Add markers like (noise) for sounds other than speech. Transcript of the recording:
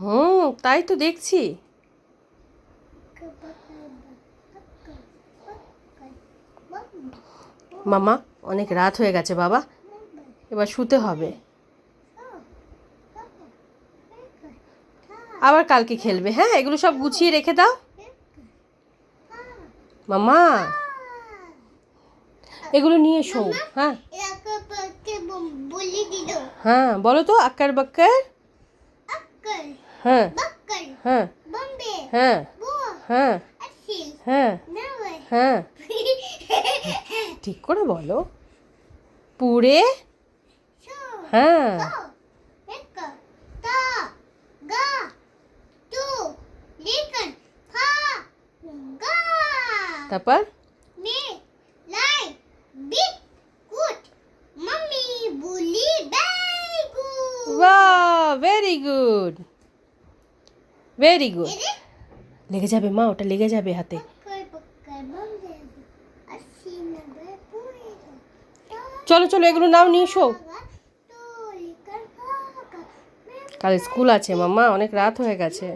হুম তাই তো দেখছি। মামা অনেক রাত হয়ে গেছে বাবা। এবার শুতে হবে। আবার কালকে খেলবে হ্যাঁ? এগুলো সব গুছিয়ে রেখে দাও। মামা এগুলো নিয়ে শো হ্যাঁ। হ্যাঁ বলো তো আক্কার বাক্কার। হ্যাঁ। হ্যাঁ। হ্যাঁ। হ্যাঁ। হ্যাঁ। হ্যাঁ। (laughs) ঠিক করে বলো। শো হ্যাঁ। তারপর? Lie big good mummy bully bye good বাহ ভেরি গুড ভেরি গুড লেগে যাবে মা ওটা লেগে যাবে হাতে। চলো চলো এগুলো নাও নিয়ে গা কাল স্কুল আছে মামা অনেক রাত হয়ে গেছে।